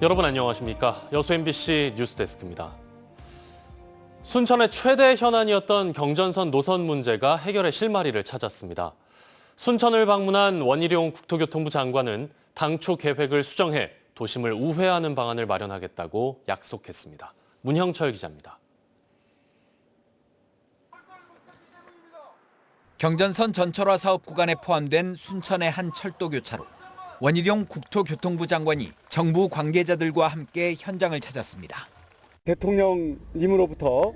여러분 안녕하십니까? 여수 MBC 뉴스데스크입니다. 순천의 최대 현안이었던 경전선 노선 문제가 해결의 실마리를 찾았습니다. 순천을 방문한 원희룡 국토교통부 장관은 당초 계획을 수정해 도심을 우회하는 방안을 마련하겠다고 약속했습니다. 문형철 기자입니다. 경전선 전철화 사업 구간에 포함된 순천의 한 철도 교차로. 원희룡 국토교통부 장관이 정부 관계자들과 함께 현장을 찾았습니다. 대통령님으로부터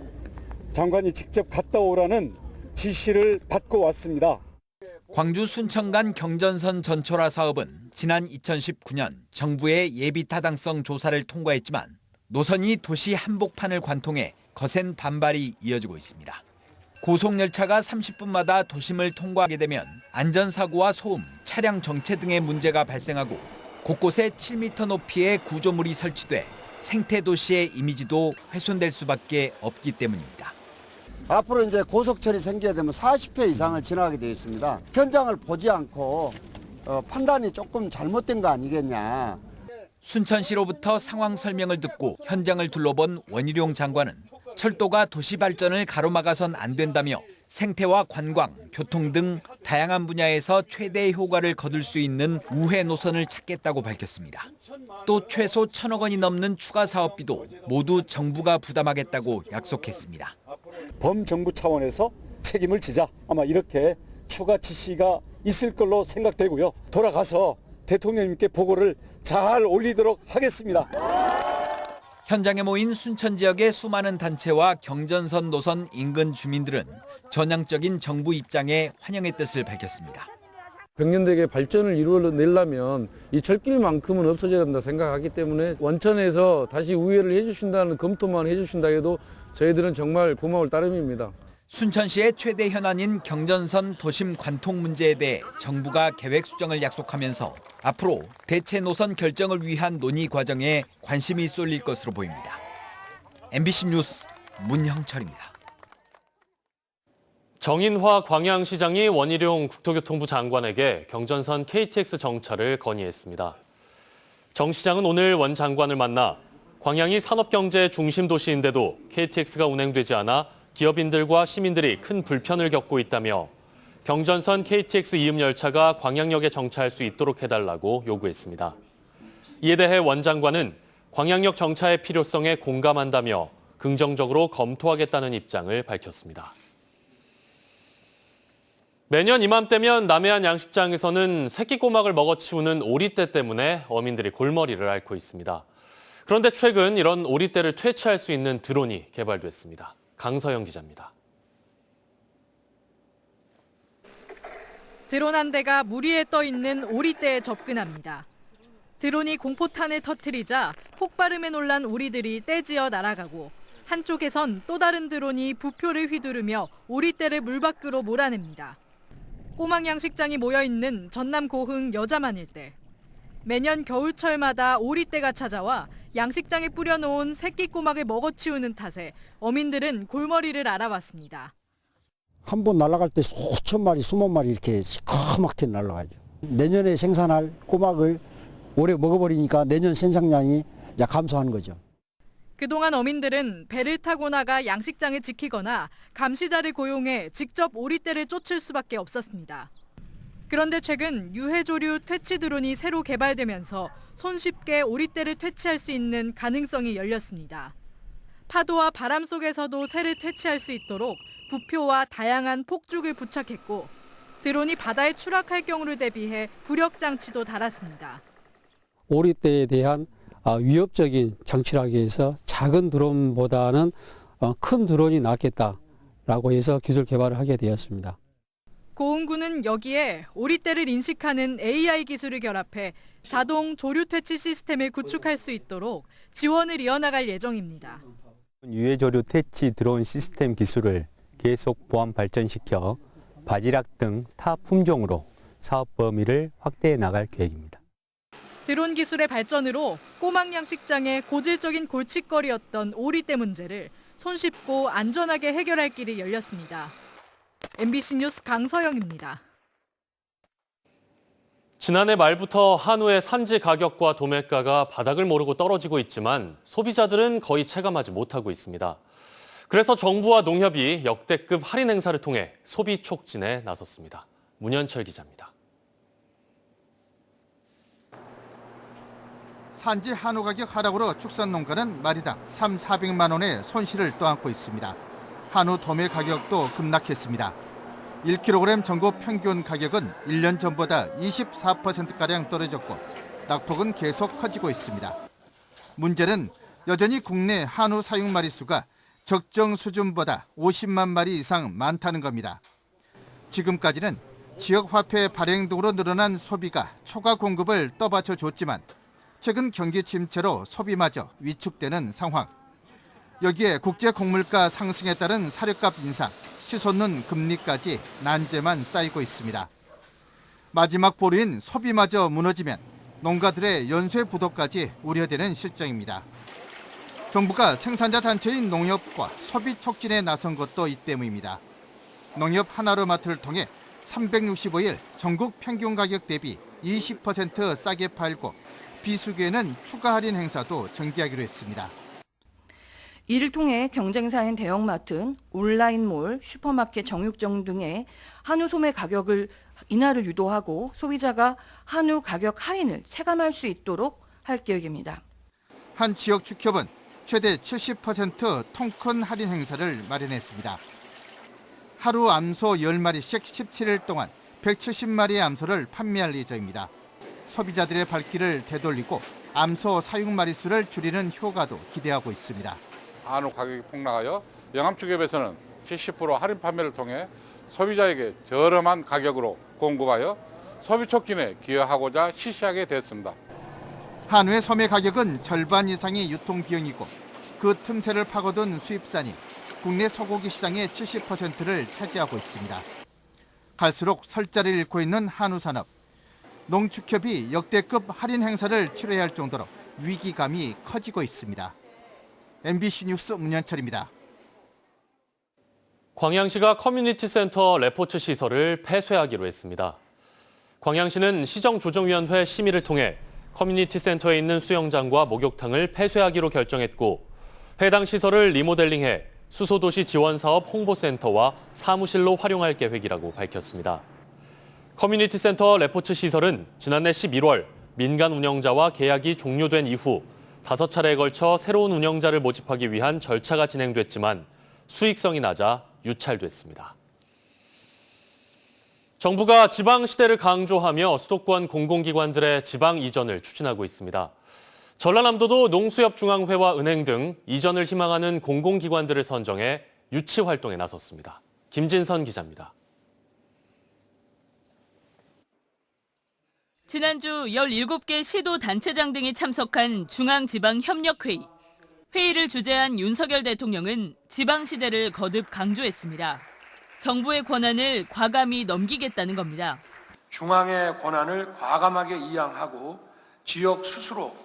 장관이 직접 갔다 오라는 지시를 받고 왔습니다. 광주 순천 간 경전선 전철화 사업은 지난 2019년 정부의 예비 타당성 조사를 통과했지만 노선이 도시 한복판을 관통해 거센 반발이 이어지고 있습니다. 고속열차가 30분마다 도심을 통과하게 되면 안전사고와 소음, 차량 정체 등의 문제가 발생하고 곳곳에 7m 높이의 구조물이 설치돼 생태도시의 이미지도 훼손될 수밖에 없기 때문입니다. 앞으로 이제 고속철이 생겨야 되면 40회 이상을 지나가게 되어 있습니다. 현장을 보지 않고 어, 판단이 조금 잘못된 거 아니겠냐. 순천시로부터 상황 설명을 듣고 현장을 둘러본 원희룡 장관은 철도가 도시 발전을 가로막아선 안 된다며 생태와 관광, 교통 등 다양한 분야에서 최대 효과를 거둘 수 있는 우회 노선을 찾겠다고 밝혔습니다. 또 최소 천억 원이 넘는 추가 사업비도 모두 정부가 부담하겠다고 약속했습니다. 범정부 차원에서 책임을 지자 아마 이렇게 추가 지시가 있을 걸로 생각되고요. 돌아가서 대통령님께 보고를 잘 올리도록 하겠습니다. 현장에 모인 순천 지역의 수많은 단체와 경전선 노선 인근 주민들은 전향적인 정부 입장에 환영의 뜻을 밝혔습니다. 백년대계 발전을 이루어내려면 이 철길만큼은 없어져야 된다 생각하기 때문에 원천에서 다시 우회를 해주신다는 검토만 해주신다 해도 저희들은 정말 고마울 따름입니다. 순천시의 최대 현안인 경전선 도심 관통 문제에 대해 정부가 계획 수정을 약속하면서 앞으로 대체 노선 결정을 위한 논의 과정에 관심이 쏠릴 것으로 보입니다. MBC 뉴스 문형철입니다. 정인화 광양시장이 원희룡 국토교통부 장관에게 경전선 KTX 정차를 건의했습니다. 정 시장은 오늘 원 장관을 만나 광양이 산업경제의 중심 도시인데도 KTX가 운행되지 않아 기업인들과 시민들이 큰 불편을 겪고 있다며 경전선 KTX 이음 열차가 광양역에 정차할 수 있도록 해달라고 요구했습니다. 이에 대해 원 장관은 광양역 정차의 필요성에 공감한다며 긍정적으로 검토하겠다는 입장을 밝혔습니다. 매년 이맘때면 남해안 양식장에서는 새끼 꼬막을 먹어치우는 오리떼 때문에 어민들이 골머리를 앓고 있습니다. 그런데 최근 이런 오리떼를 퇴치할 수 있는 드론이 개발됐습니다. 강서영 기자입니다. 드론 한 대가 물 위에 떠 있는 오리떼에 접근합니다. 드론이 공포탄을 터트리자 폭발음에 놀란 오리들이 떼지어 날아가고 한쪽에선 또 다른 드론이 부표를 휘두르며 오리떼를 물 밖으로 몰아냅니다. 꼬막 양식장이 모여 있는 전남 고흥 일대. 매년 겨울철마다 오리떼가 찾아와 양식장에 뿌려놓은 새끼 꼬막을 먹어치우는 탓에 어민들은 골머리를 앓아왔습니다. 한 번 날아갈 때 수천 마리, 수만 마리 이렇게 시커멓게 날아가죠. 내년에 생산할 꼬막을 올해 먹어버리니까 내년 생산량이 약 감소하는 거죠. 그동안 어민들은 배를 타고 나가 양식장을 지키거나 감시자를 고용해 직접 오리떼를 쫓을 수밖에 없었습니다. 그런데 최근 유해조류 퇴치 드론이 새로 개발되면서 손쉽게 오리떼를 퇴치할 수 있는 가능성이 열렸습니다. 파도와 바람 속에서도 새를 퇴치할 수 있도록 부표와 다양한 폭죽을 부착했고 드론이 바다에 추락할 경우를 대비해 부력 장치도 달았습니다. 오리떼에 대한 아, 위협적인 장치를 하기 위해서 작은 드론보다는 어, 큰 드론이 낫겠다라고 해서 기술 개발을 하게 되었습니다. 고흥군은 여기에 오리떼를 인식하는 AI 기술을 결합해 자동 조류 퇴치 시스템을 구축할 수 있도록 지원을 이어나갈 예정입니다. 유해조류 퇴치 드론 시스템 기술을 계속 보완 발전시켜 바지락 등 타 품종으로 사업 범위를 확대해 나갈 계획입니다. 드론 기술의 발전으로 꼬막 양식장의 고질적인 골칫거리였던 오리떼 문제를 손쉽고 안전하게 해결할 길이 열렸습니다. MBC 뉴스 강서영입니다. 지난해 말부터 한우의 산지 가격과 도매가가 바닥을 모르고 떨어지고 있지만 소비자들은 거의 체감하지 못하고 있습니다. 그래서 정부와 농협이 역대급 할인 행사를 통해 소비 촉진에 나섰습니다. 문현철 기자입니다. 산지 한우 가격 하락으로 축산 농가는 마리당 3, 400만 원의 손실을 떠안고 있습니다. 한우 도매 가격도 급락했습니다. 1kg 전국 평균 가격은 1년 전보다 24%가량 떨어졌고 낙폭은 계속 커지고 있습니다. 문제는 여전히 국내 한우 사육 마리수가 적정 수준보다 50만 마리 이상 많다는 겁니다. 지금까지는 지역 화폐 발행 등으로 늘어난 소비가 초과 공급을 떠받쳐 줬지만 최근 경기 침체로 소비마저 위축되는 상황. 여기에 국제 곡물가 상승에 따른 사료값 인상, 치솟는 금리까지 난제만 쌓이고 있습니다. 마지막 보루인 소비마저 무너지면 농가들의 연쇄 부도까지 우려되는 실정입니다. 정부가 생산자 단체인 농협과 소비 촉진에 나선 것도 이 때문입니다. 농협 하나로마트를 통해 365일 전국 평균 가격 대비 20% 싸게 팔고 비수기에는 추가 할인 행사도 전개하기로 했습니다. 이를 통해 경쟁사인 대형마트, 온라인몰, 슈퍼마켓, 정육점 등의 한우 소매 가격을 인하를 유도하고 소비자가 한우 가격 할인을 체감할 수 있도록 할 계획입니다. 한 지역 축협은 최대 70% 통큰 할인 행사를 마련했습니다. 하루 암소 10마리씩 17일 동안 170마리의 암소를 판매할 예정입니다. 소비자들의 발길을 되돌리고 암소 사육 마리수를 줄이는 효과도 기대하고 있습니다. 한우 가격이 폭락하여 영암축협에서는 70% 할인 판매를 통해 소비자에게 저렴한 가격으로 공급하여 소비 촉진에 기여하고자 실시하게 됐습니다. 한우의 소매 가격은 절반 이상이 유통 비용이고 그 틈새를 파고든 수입산이 국내 소고기 시장의 70%를 차지하고 있습니다. 갈수록 설자를 잃고 있는 한우 산업. 농축협이 역대급 할인 행사를 치러야 할 정도로 위기감이 커지고 있습니다. MBC 뉴스 문현철입니다. 광양시가 커뮤니티 센터 레포츠 시설을 폐쇄하기로 했습니다. 광양시는 시정조정위원회 심의를 통해 커뮤니티 센터에 있는 수영장과 목욕탕을 폐쇄하기로 결정했고 해당 시설을 리모델링해 수소도시 지원사업 홍보센터와 사무실로 활용할 계획이라고 밝혔습니다. 커뮤니티 센터 레포츠 시설은 지난해 11월 민간 운영자와 계약이 종료된 이후 다섯 차례에 걸쳐 새로운 운영자를 모집하기 위한 절차가 진행됐지만 수익성이 낮아 유찰됐습니다. 정부가 지방 시대를 강조하며 수도권 공공기관들의 지방 이전을 추진하고 있습니다. 전라남도도 농수협중앙회와 은행 등 이전을 희망하는 공공기관들을 선정해 유치 활동에 나섰습니다. 김진선 기자입니다. 지난주 17개 시도 단체장 등이 참석한 중앙지방협력회의. 회의를 주재한 윤석열 대통령은 지방시대를 거듭 강조했습니다. 정부의 권한을 과감히 넘기겠다는 겁니다. 중앙의 권한을 과감하게 이양하고 지역 스스로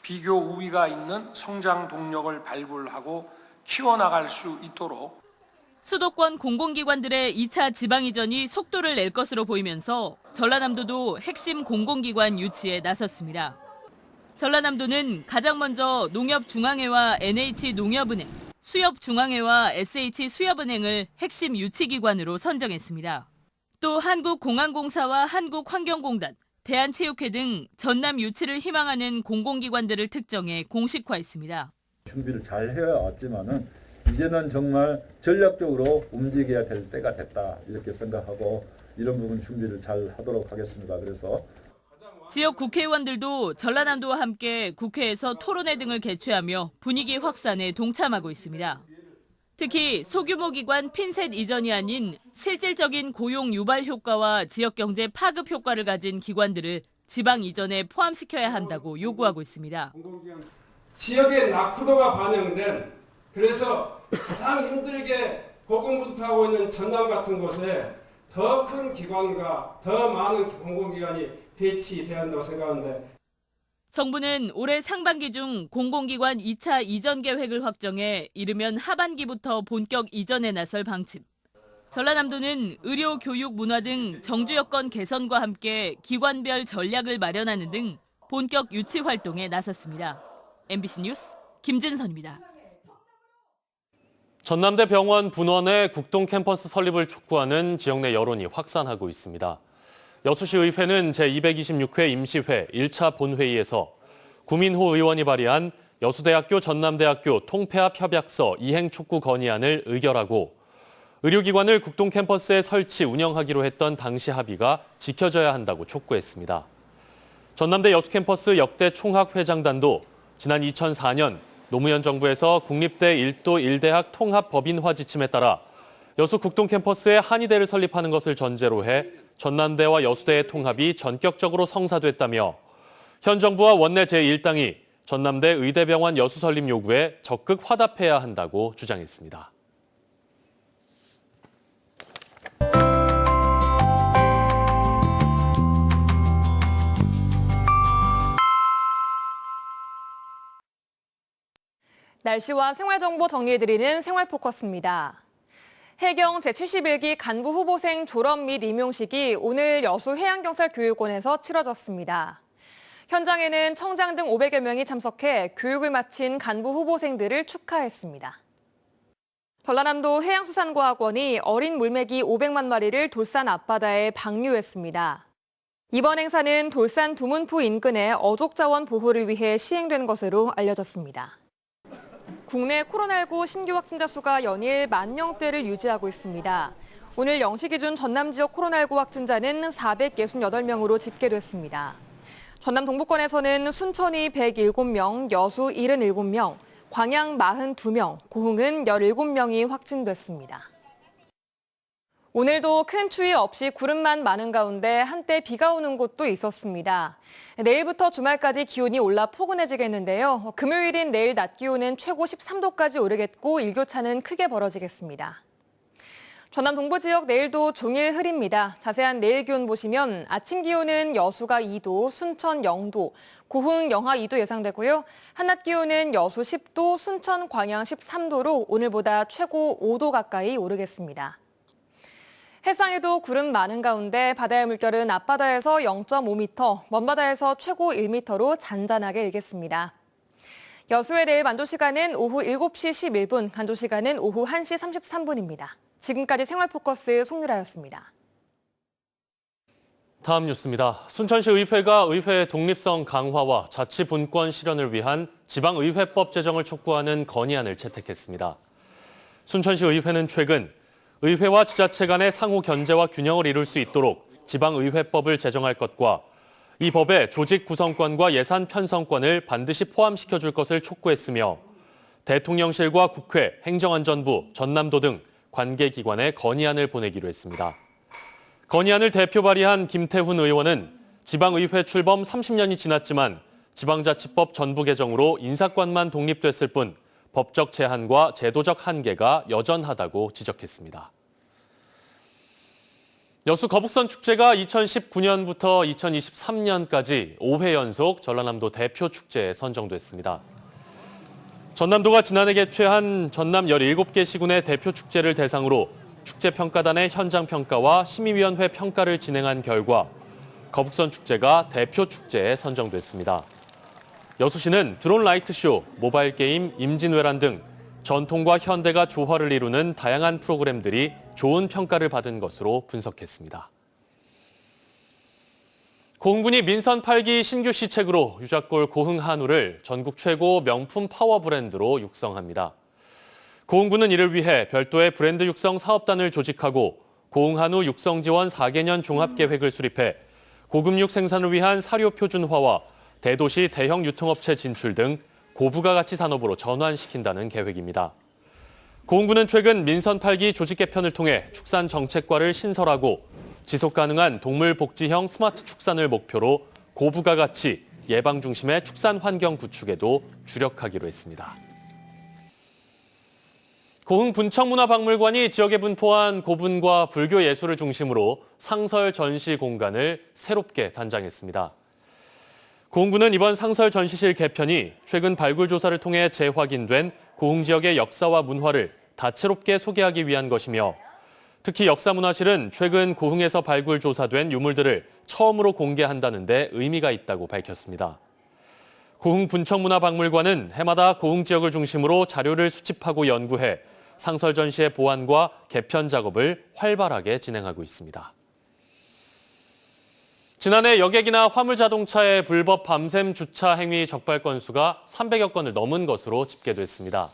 비교 우위가 있는 성장 동력을 발굴하고 키워나갈 수 있도록 수도권 공공기관들의 2차 지방 이전이 속도를 낼 것으로 보이면서 전라남도도 핵심 공공기관 유치에 나섰습니다. 전라남도는 가장 먼저 농협중앙회와 NH농협은행, 수협중앙회와 SH수협은행을 핵심 유치기관으로 선정했습니다. 또 한국공항공사와 한국환경공단, 대한체육회 등 전남 유치를 희망하는 공공기관들을 특정해 공식화했습니다. 준비를 잘 해왔지만은 이제는 정말 전략적으로 움직여야 될 때가 됐다 이렇게 생각하고 이런 부분 준비를 잘 하도록 하겠습니다. 그래서 지역 국회의원들도 전라남도와 함께 국회에서 토론회 등을 개최하며 분위기 확산에 동참하고 있습니다. 특히 소규모 기관 핀셋 이전이 아닌 실질적인 고용 유발 효과와 지역 경제 파급 효과를 가진 기관들을 지방 이전에 포함시켜야 한다고 요구하고 있습니다. 지역의 낙후도가 반영된 그래서 가장 힘들게 고군분투하고 있는 전남 같은 곳에 더 큰 기관과 더 많은 공공기관이 배치돼야 한다고 생각하는데 정부는 올해 상반기 중 공공기관 2차 이전 계획을 확정해 이르면 하반기부터 본격 이전에 나설 방침. 전라남도는 의료, 교육, 문화 등 정주 여건 개선과 함께 기관별 전략을 마련하는 등 본격 유치 활동에 나섰습니다. MBC 뉴스 김진선입니다. 전남대 병원 분원의 국동 캠퍼스 설립을 촉구하는 지역 내 여론이 확산하고 있습니다. 여수시 의회는 제226회 임시회 1차 본회의에서 구민호 의원이 발의한 여수대학교 전남대학교 통폐합 협약서 이행 촉구 건의안을 의결하고 의료기관을 국동 캠퍼스에 설치 운영하기로 했던 당시 합의가 지켜져야 한다고 촉구했습니다. 전남대 여수 캠퍼스 역대 총학회장단도 지난 2004년 노무현 정부에서 국립대 1도 1대학 통합 법인화 지침에 따라 여수 국동 캠퍼스에 한의대를 설립하는 것을 전제로 해 전남대와 여수대의 통합이 전격적으로 성사됐다며 현 정부와 원내 제1당이 전남대 의대병원 여수 설립 요구에 적극 화답해야 한다고 주장했습니다. 날씨와 생활정보 정리해드리는 생활포커스입니다. 해경 제71기 간부 후보생 졸업 및 임용식이 오늘 여수 해양경찰교육원에서 치러졌습니다. 현장에는 청장 등 500여 명이 참석해 교육을 마친 간부 후보생들을 축하했습니다. 전라남도 해양수산과학원이 어린 물메기 500만 마리를 돌산 앞바다에 방류했습니다. 이번 행사는 돌산 두문포 인근의 어족자원 보호를 위해 시행된 것으로 알려졌습니다. 국내 코로나19 신규 확진자 수가 연일 만 명대를 유지하고 있습니다. 오늘 0시 기준 전남 지역 코로나19 확진자는 468명으로 집계됐습니다. 전남 동부권에서는 순천이 107명, 여수 77명, 광양 42명, 고흥은 17명이 확진됐습니다. 오늘도 큰 추위 없이 구름만 많은 가운데 한때 비가 오는 곳도 있었습니다. 내일부터 주말까지 기온이 올라 포근해지겠는데요. 금요일인 내일 낮 기온은 최고 13도까지 오르겠고 일교차는 크게 벌어지겠습니다. 전남 동부 지역 내일도 종일 흐립니다. 자세한 내일 기온 보시면 아침 기온은 여수가 2도, 순천 0도, 고흥 영하 2도 예상되고요. 한낮 기온은 여수 10도, 순천 광양 13도로 오늘보다 최고 5도 가까이 오르겠습니다. 해상에도 구름 많은 가운데 바다의 물결은 앞바다에서 0.5m, 먼바다에서 최고 1m로 잔잔하게 일겠습니다. 여수의 내일 만조 시간은 오후 7시 11분, 간조 시간은 오후 1시 33분입니다. 지금까지 생활포커스 송유라였습니다. 다음 뉴스입니다. 순천시 의회가 의회 독립성 강화와 자치 분권 실현을 위한 지방의회법 제정을 촉구하는 건의안을 채택했습니다. 순천시 의회는 최근 의회와 지자체 간의 상호 견제와 균형을 이룰 수 있도록 지방의회법을 제정할 것과 이 법에 조직 구성권과 예산 편성권을 반드시 포함시켜 줄 것을 촉구했으며 대통령실과 국회, 행정안전부, 전남도 등 관계기관에 건의안을 보내기로 했습니다. 건의안을 대표 발의한 김태훈 의원은 지방의회 출범 30년이 지났지만 지방자치법 전부 개정으로 인사권만 독립됐을 뿐 법적 제한과 제도적 한계가 여전하다고 지적했습니다. 여수 거북선 축제가 2019년부터 2023년까지 5회 연속 전라남도 대표 축제에 선정됐습니다. 전남도가 지난해 개최한 전남 17개 시군의 대표 축제를 대상으로 축제평가단의 현장 평가와 심의위원회 평가를 진행한 결과 거북선 축제가 대표 축제에 선정됐습니다. 여수시는 드론 라이트쇼, 모바일 게임, 임진왜란 등 전통과 현대가 조화를 이루는 다양한 프로그램들이 좋은 평가를 받은 것으로 분석했습니다. 고흥군이 민선 8기 신규 시책으로 유자골 고흥 한우를 전국 최고 명품 파워 브랜드로 육성합니다. 고흥군은 이를 위해 별도의 브랜드 육성 사업단을 조직하고 고흥 한우 육성 지원 4개년 종합 계획을 수립해 고급육 생산을 위한 사료 표준화와 대도시 대형 유통업체 진출 등 고부가 가치 산업으로 전환시킨다는 계획입니다. 고흥군은 최근 민선 8기 조직 개편을 통해 축산 정책과를 신설하고 지속 가능한 동물 복지형 스마트 축산을 목표로 고부가 가치, 예방 중심의 축산 환경 구축에도 주력하기로 했습니다. 고흥 분청문화박물관이 지역에 분포한 고분과 불교 예술을 중심으로 상설 전시 공간을 새롭게 단장했습니다. 고흥군은 이번 상설 전시실 개편이 최근 발굴 조사를 통해 재확인된 고흥 지역의 역사와 문화를 다채롭게 소개하기 위한 것이며 특히 역사문화실은 최근 고흥에서 발굴 조사된 유물들을 처음으로 공개한다는 데 의미가 있다고 밝혔습니다. 고흥 분청문화박물관은 해마다 고흥 지역을 중심으로 자료를 수집하고 연구해 상설 전시의 보완과 개편 작업을 활발하게 진행하고 있습니다. 지난해 여객이나 화물자동차의 불법 밤샘 주차 행위 적발 건수가 300여 건을 넘은 것으로 집계됐습니다.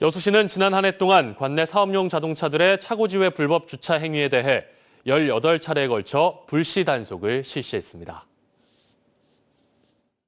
여수시는 지난 한 해 동안 관내 사업용 자동차들의 차고지회 불법 주차 행위에 대해 18차례에 걸쳐 불시 단속을 실시했습니다.